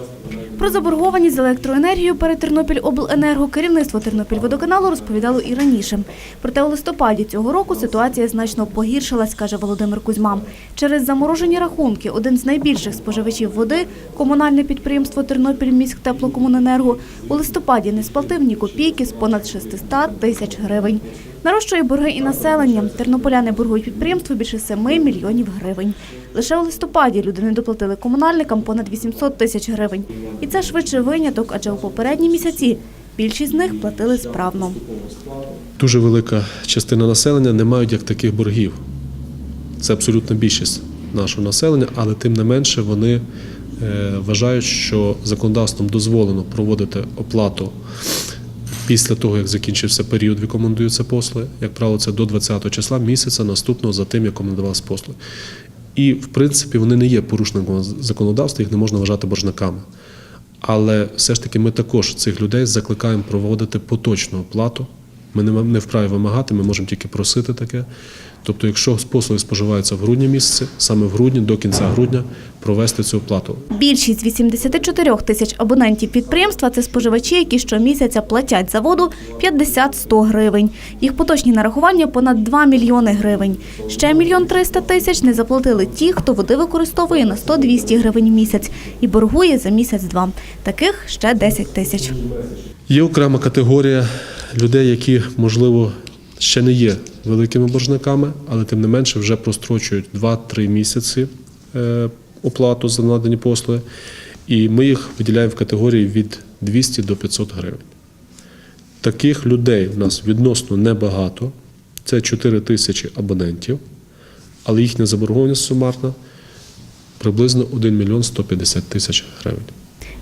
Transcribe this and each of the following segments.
Gracias. Про заборгованість з електроенергією перед Тернопільобленерго керівництво Тернопільводоканалу розповідало і раніше. Проте у листопаді цього року ситуація значно погіршилась, каже Володимир Кузьма. Через заморожені рахунки один з найбільших споживачів води, комунальне підприємство Тернопільміськтеплокомуненерго, у листопаді не сплатив ні копійки з понад 600 тисяч гривень. Нарощує борги і населення. Тернополяни боргують підприємству більше 7 мільйонів гривень. Лише у листопаді люди не доплатили комунальникам понад 800 тисяч гривень. І це швидше виняток, адже у попередні місяці більшість з них платили справно. Дуже велика частина населення не мають як таких боргів. Це абсолютна більшість нашого населення, але тим не менше вони е, вважають, що законодавством дозволено проводити оплату після того, як закінчився період, в якому надаються послуги. Як правило, це до 20 числа місяця наступного за тим, якому надавалися послуги. І, в принципі, вони не є порушником законодавства, їх не можна вважати боржниками. Але все ж таки ми також цих людей закликаємо проводити поточну оплату. Ми не, не вправі вимагати, ми можемо тільки просити таке. Тобто, якщо послуги споживаються в грудні місяці, саме в грудні, до кінця грудня, провести цю оплату. Більшість 84 тисяч абонентів підприємства – це споживачі, які щомісяця платять за воду 50-100 гривень. Їх поточні нарахування – понад 2 мільйони гривень. Ще мільйон 300 тисяч не заплатили ті, хто води використовує на 100-200 гривень в місяць і боргує за місяць-два. Таких ще 10 тисяч. Є окрема категорія людей, які, можливо, ще не є великими боржниками, але тим не менше вже прострочують 2-3 місяці е, оплату за надані послуги. І ми їх виділяємо в категорії від 200 до 500 гривень. Таких людей в нас відносно небагато. Це 4 тисячі абонентів, але їхня заборгованість сумарна приблизно 1 мільйон 150 тисяч гривень.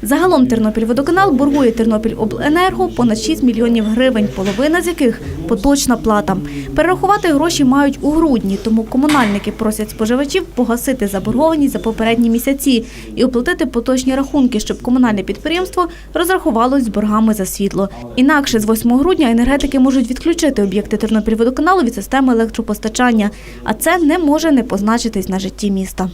Загалом Тернопільводоканал боргує Тернопільобленерго понад 6 мільйонів гривень, половина з яких – поточна плата. Перерахувати гроші мають у грудні, тому комунальники просять споживачів погасити заборгованість за попередні місяці і оплатити поточні рахунки, щоб комунальне підприємство розрахувалось з боргами за світло. Інакше з 8 грудня енергетики можуть відключити об'єкти Тернопільводоканалу від системи електропостачання, а це не може не позначитись на житті міста.